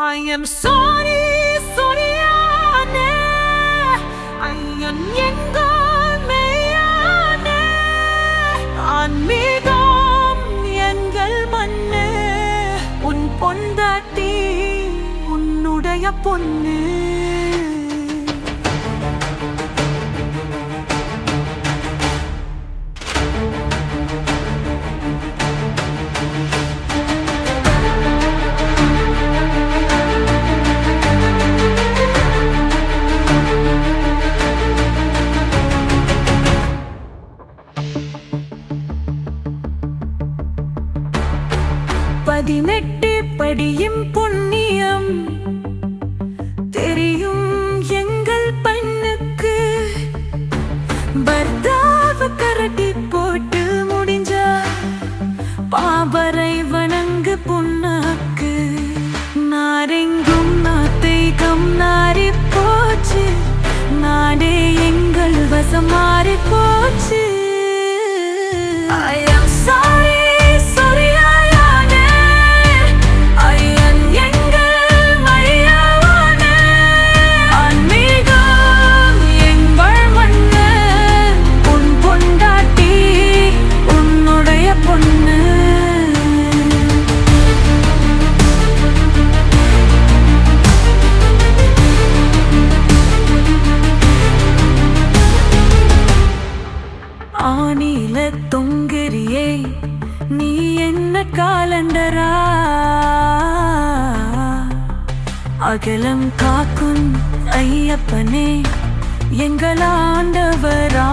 I am sorry, சொரியானே ஐயன் எங்கள் மெய்யானே ஆன்மீகம் எங்கள் மண்ணு. உன் பொண்டாட்டி உன்னுடைய பொண்ணு. பதினெட்டு படியும் புண்ணியம். தெரியும் எங்கள் பண்ணுக்கு. பர்தாவ கரட்டி போட்டு முடிஞ்சா பாபரை ஆனில தொங்கரியே நீ என்ன காலண்டரா? அகலம் காக்கும் ஐயப்பனே எங்களாண்டவரா